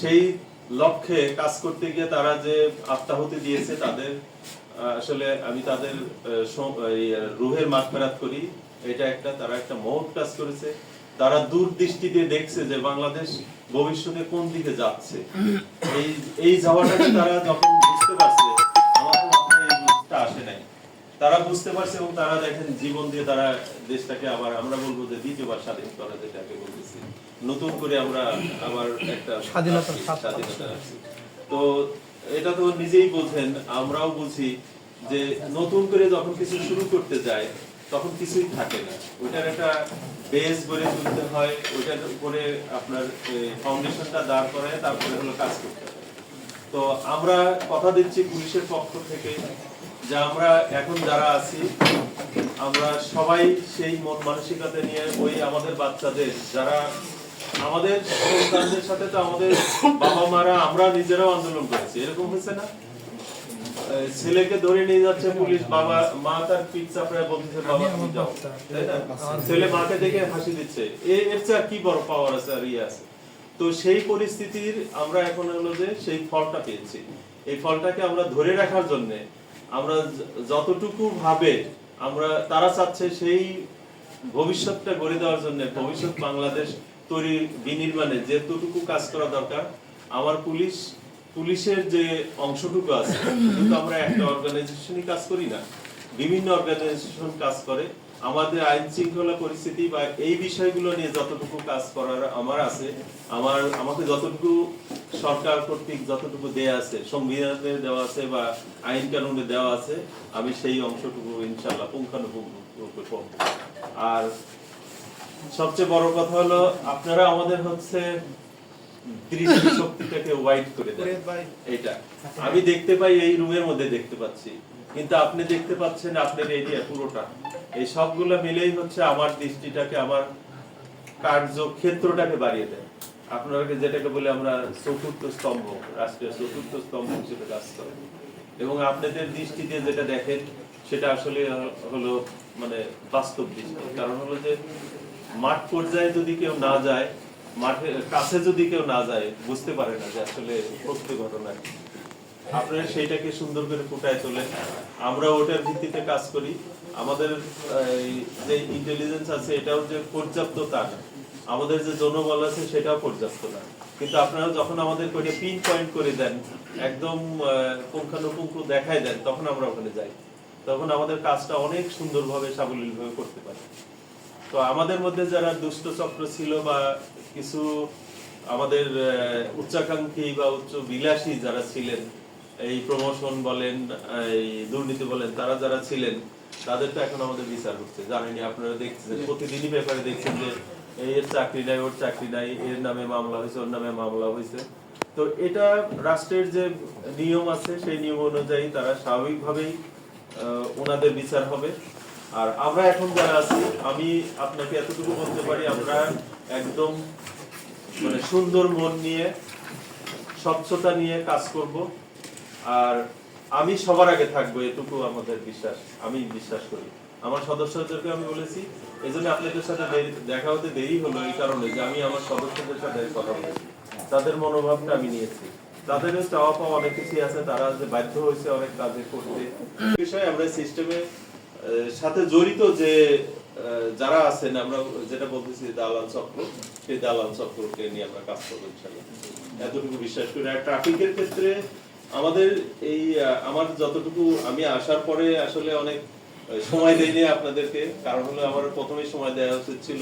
সেই লক্ষ্যে কাজ করতে গিয়ে তারা যে আত্মাহুতি দিয়েছে, তাদের আসলে আমি তাদের রুহের মাগফিরাত করি। এটা একটা, তারা একটা মহৎ কাজ করেছে। তারা দূরদৃষ্টি দিয়ে দেখছে যে বাংলাদেশ ভবিষ্যতে কোন দিকে যাচ্ছে। এই এই যাওয়াটাকে তারা যখন বুঝতে পারছে আসে নাই। তারা বুঝতে পারছে এবং তারা দেখেন, জীবন দিয়ে তারা দেশটাকে আবার, আমরা বলব যে দ্বিতীয়বার স্বাধীন করা, যেটাকে বলতেছি নতুন করে আমরা আবার একটা স্বাধীনতা তো এটা তো নিজেই বুঝেন আমরাও বুঝি যে নতুন করে যখন কিছু শুরু করতে যায় তখন কিছুই থাকে না। ওইটার একটা বেস গড়ে তুলতে হয় ওইটার উপরে আপনার ফাউন্ডেশনটা দাঁড় করায় তারপরে হলো কাজ করতে হয়। তো আমরা কথা দিচ্ছি পুলিশের পক্ষ থেকে যে আমরা এখন যারা আছি আমরা সবাই সেই মন মানসিকতা নিয়ে ওই আমাদের বাচ্চাদের যারা আমাদের সন্তানদের সাথে তো আমাদের বাবা মারা আমরা নিজেরাও আন্দোলন করেছি। এরকম হয়েছে না? ছেলেকে ধরে নিয়ে যাচ্ছে পুলিশ বাবা মা তার পিঠ বলতেছে বাবা তুমি যাও। তাই না? ছেলে। মাকে দেখে হাসি দিচ্ছে। এর চেয়ে আর কি বড় পাওয়ার আছে আর ইয়ে আছে? তো সেই পরিস্থিতির আমরা এখন হলো যে সেই ফলটা পেয়েছি। এই ফলটাকে আমরা ধরে রাখার জন্য আমরা যতটুকু ভাবে আমরা তারা চাচ্ছে সেই ভবিষ্যৎটা গড়ে দেওয়ার জন্য ভবিষ্যৎ বাংলাদেশ তৈরি বিনির্মাণে যেতটুকু কাজ করা দরকার, আমার পুলিশ, পুলিশের যে অংশটুকু আছে, কিন্তু আমরা একটা অর্গানাইজেশনই কাজ করি না। বিভিন্ন অর্গানাইজেশন কাজ করে। আমাদের আইন শৃঙ্খলা পরিস্থিতি বা এই বিষয়গুলো নিয়ে যতটুকু কাজ করার আমার আছে, আমার, আমাকে যতটুকু সরকার কর্তৃক যতটুকু আছে, সংবিধানে দেওয়া আছে বা আইন কানুনে দেওয়া আছে, আমি সেই অংশটুকু ইনশাল্লাহ পুঙ্খানুপুঙ্খ আর সবচেয়ে বড় কথা হলো আপনারা আমাদের হচ্ছে দৃষ্টি শক্তিটাকে ওয়াইড করে দেন। এইটা। আমি দেখতে পাই এই রুমের মধ্যে দেখতে পাচ্ছি। কিন্তু আপনি দেখতে পাচ্ছেন আপনার এরিয়া পুরোটা। এই সবগুলো মিলেই হচ্ছে আমার দৃষ্টিটাকে আমার কার্যক্ষেত্রটাকে বাড়িয়ে দেয়। আপনাকে যেটাকে বলে আমরা চতুর্থ স্তম্ভ রাষ্ট্রীয় চতুর্থ স্তম্ভ হিসেবে কাজ করে। এবং আপনাদের দৃষ্টি দিয়ে যেটা দেখেন সেটা আসলে হলো মানে বাস্তব দৃষ্টি। কারণ হলো যে মাঠ পর্যায়ে যদি কেউ না যায় মাঠের কাছে যদি কেউ না যায়, বুঝতে পারে না যে আসলে সত্যি ঘটনা আপনারা সেইটাকে সুন্দর করে ফুটায় তোলেন। আমরা ওটার ভিত্তিতে কাজ করি। আমাদের যে ইন্টেলিজেন্স আছে, এটাও যে পর্যাপ্ত তা না। আমাদের যে জনবল আছে, সেটাও পর্যাপ্ত না। কিন্তু আপনারা যখন আমাদের করে পিন পয়েন্ট করে দেন, একদম পুঙ্খানুপুঙ্খ দেখায় দেন, তখন আমরা ওখানে যাই। তখন আমাদের কাজটা অনেক সুন্দরভাবে, সাবলীলভাবে করতে পারি। তো আমাদের মধ্যে যারা দুষ্ট চক্র ছিল বা কিছু আমাদের উচ্চাকাঙ্ক্ষী বা উচ্চ বিলাসী যারা ছিলেন, এই প্রমোশন বলেন, এই দুর্নীতি বলেন, তারা যারা ছিলেন, তাদের তো এখন আমাদের বিচার হচ্ছে। জানেনি আপনারা দেখছেন, প্রতিদিনই পেপারে দেখছেন যে এর চাকরি নাই, ওর চাকরি নাই, এর নামে মামলা হয়েছে, ওর নামে মামলা হয়েছে। তো এটা রাষ্ট্রের যে নিয়ম আছে, সেই নিয়ম অনুযায়ী তারা স্বাভাবিকভাবেই ওনাদের বিচার হবে। আর আমরা এখন যারা আছি, আমি আপনাকে এতটুকু বলতে পারি, আমরা একদম মানে সুন্দর মন নিয়ে, স্বচ্ছতা নিয়ে কাজ করব। আর আমি সবার আগে থাকব, এটুকু আমাদের বিশ্বাস, আমি বিশ্বাস করি। আমার সদস্যদেরকে আমি বলেছি এই জন্য আপনাদের সাথে দেখা হতে দেরি হলো এই কারণে যে আমি আমার সদস্যদের সাথে কথা বলেছি। তাদের মনোভাবটা আমি নিয়েছি। তাদের চাওয়া পাওয়া অনেক কিছুই আছে, তারা যে বাধ্য হয়েছে অনেক কাজে করতে। বিষয়ে আমরা সিস্টেমে সাথে জড়িত যে যারা আছেন, আমরা যেটা বলতেছি দালাল চক্র, সেই দালাল চক্রকে নিয়ে আমরা কাজ করব ইনশাল্লাহ এতটুকু বিশ্বাস করি। আর ট্রাফিকের ক্ষেত্রে আমাদের এই আমার যতটুকু আমি আসার পরে আসলে অনেক সময় দেয়নি আপনাদেরকে। কারণ হলো আমার প্রথমে সময় দেওয়া উচিত ছিল।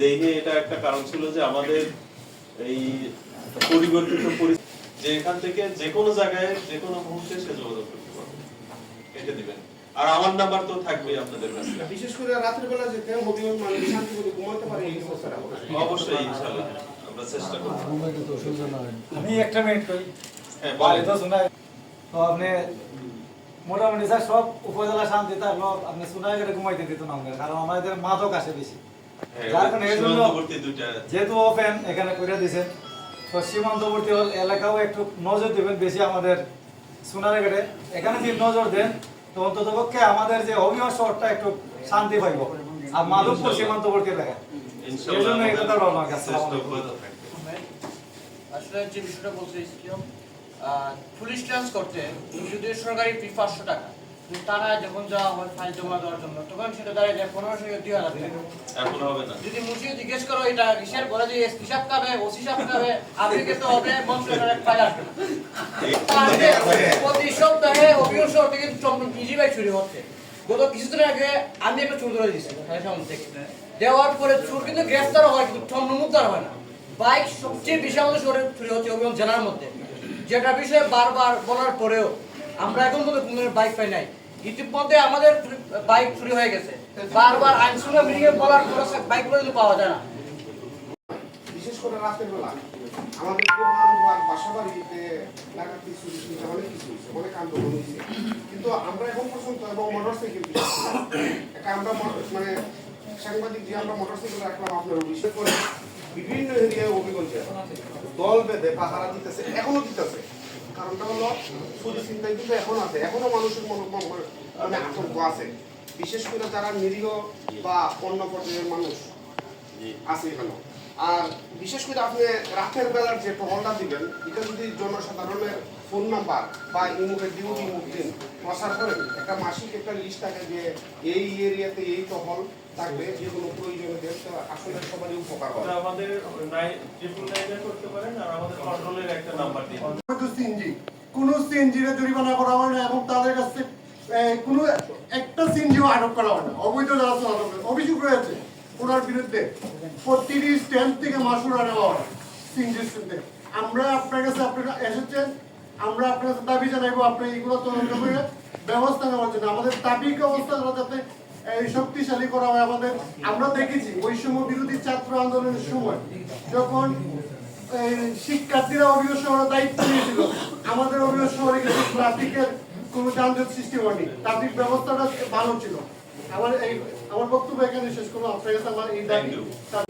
দেয়নি এটা একটা কারণ ছিল যে আমাদের এই পরিবর্তিত যে এখান থেকে যে কোনো জায়গায়, যে কোনো মুহূর্তে সে যোগাযোগ করতে পারবে। এটা দিবেন। আর আমার নাম্বার তো থাকবেই আপনাদের কাছে। বিশেষ করে রাতের বেলা যেতে হবিগঞ্জ মানুষ শান্তি করে ঘুমাতে পারে এই অবশ্যই ইনশাআল্লাহ আমরা চেষ্টা করব। আমি একটা মিনিট করি হ্যাঁ বলে তো তো আপনি মোটামুটি স্যার সব উপজেলা শান্তি থাকল আপনি গেলে ঘুমাইতে দিত না আমাদের কারণ আমাদের মাদক আসে বেশি। হ্যাঁ, যার কারণে এর জন্য সীমান্তবর্তী যেহেতু ওপেন এখানে করে দিয়েছেন তো সীমান্তবর্তী হল এলাকাও একটু নজর দেবেন বেশি আমাদের সোনারে গেটে এখানে যদি নজর দেন তো অন্ততপক্ষে আমাদের যে অভিমান শহরটা একটু শান্তি পাইব। আর মাধবপুর সীমান্তবর্তী এলাকায় এই ইনশাআল্লাহ জন্য এই কথা আমাদের বলা আমার কাছে চেষ্টা অব্যাহত থাকবে। আসলে যে বিষয়টা বলতে চাইছিলাম আহ, পুলিশ ক্লিয়ারেন্স করতে সরকারি ফি পাঁচশো টাকা তারা যখন যাওয়া হয় ফাইল জমা দেওয়ার জন্য তখন সেটা দাঁড়িয়ে যায় পনেরোশো দুই হাজার এখন হবে না। যদি মুছিয়ে জিজ্ঞেস করো এটা কিসের বলে যে হিসাব কাবে ওসি হিসাব কাবে আপনি তো হবে মন্ত্রণালয়ের ফাইল আসবে প্রতি সপ্তাহে অভিযোগ শহর থেকে চন্দন ইজি চুরি হচ্ছে। গত কিছুদিন আগে আমি একটা চুরি ধরে দিচ্ছি সামনে থেকে দেওয়ার পরে চোর কিন্তু গ্রেফতার হয় কিন্তু চন্দ্রমুক্তার হয় না। বাইক সবচেয়ে বেশি আমাদের শহরে চুরি হচ্ছে অভিযোগ জেলার মধ্যে। যেটা বিষয়ে বারবার বলার পরেও আমরা এখন পর্যন্ত কোনো বাইক পাই নাই। ইতিমধ্যে আমাদের বাইক চুরি হয়ে গেছে। বারবার আইন শৃঙ্খলা মিটিংয়ে বলার পরে বাইকগুলো কিন্তু পাওয়া যায় না। বিশেষ করে রাতের বেলা, আমাদের কিছু কিন্তু আমরা এখন পর্যন্ত এবং মোটরসাইকেল বিশেষ একটা আমরা মানে সাংবাদিক যে আমরা মোটরসাইকেল রাখলাম আপনার বিশেষ করে বিভিন্ন এরিয়ায় অভিগঞ্জে দল বেঁধে পাহারা দিতেছে, এখনও দিতেছে। কারণটা হলো চুরি চিন্তায় কিন্তু এখনও আছে। এখনও মানুষের মনে আতঙ্ক আছে। বিশেষ করে যারা নিরীহ বা অন্য পর্যায়ের মানুষ আছে এখানে। আর বিশেষ করে আপনি রাতের বেলার যে টহলটা দিবেন এটা যদি জনসাধারণের ফোন নাম্বার বা ইমুখে ডিউটি দিন প্রচার করেন একটা মাসিক একটা লিস্ট থাকে যে এই এরিয়াতে এই টহল থাকবে যে কোনো প্রয়োজনে তো আসলে সবারই উপকার হবে। আমাদের করতে পারেন আর আমাদের কন্ট্রোলের একটা নাম্বার দিন। সিএনজির জরিমানা করা হয় না এবং তাদের কাছে কোনো একটা সিএনজিও আটক করা হয় না। অবৈধ যারা চালানো অভিযোগ রয়েছে, ওনার বিরুদ্ধে প্রতিটি স্ট্যাম্প থেকে মাসুরা নেওয়া হয় সিএনজির সাথে আমরা আপনার কাছে আপনারা এসেছেন, আমরা আপনার কাছে দাবি জানাইবো, আপনি এগুলো তদন্ত করে ব্যবস্থা নেওয়ার জন্য। আমাদের দাবি ব্যবস্থা যাতে শক্তিশালী করা হয় আমাদের। আমরা দেখেছি বৈষম্য বিরোধী ছাত্র আন্দোলনের সময় যখন শিক্ষার্থীরা অভিযোগ দায়িত্ব নিয়েছিল। আমাদের অভিযোগ শহরে কিন্তু ট্রাফিকের কোনো যানজট সৃষ্টি হয়নি। ট্রাফিক ব্যবস্থাটা ভালো ছিল। আমার এই আমার বক্তব্য এখানে শেষ করব। আপনার কাছে আমার এই দাবি। You.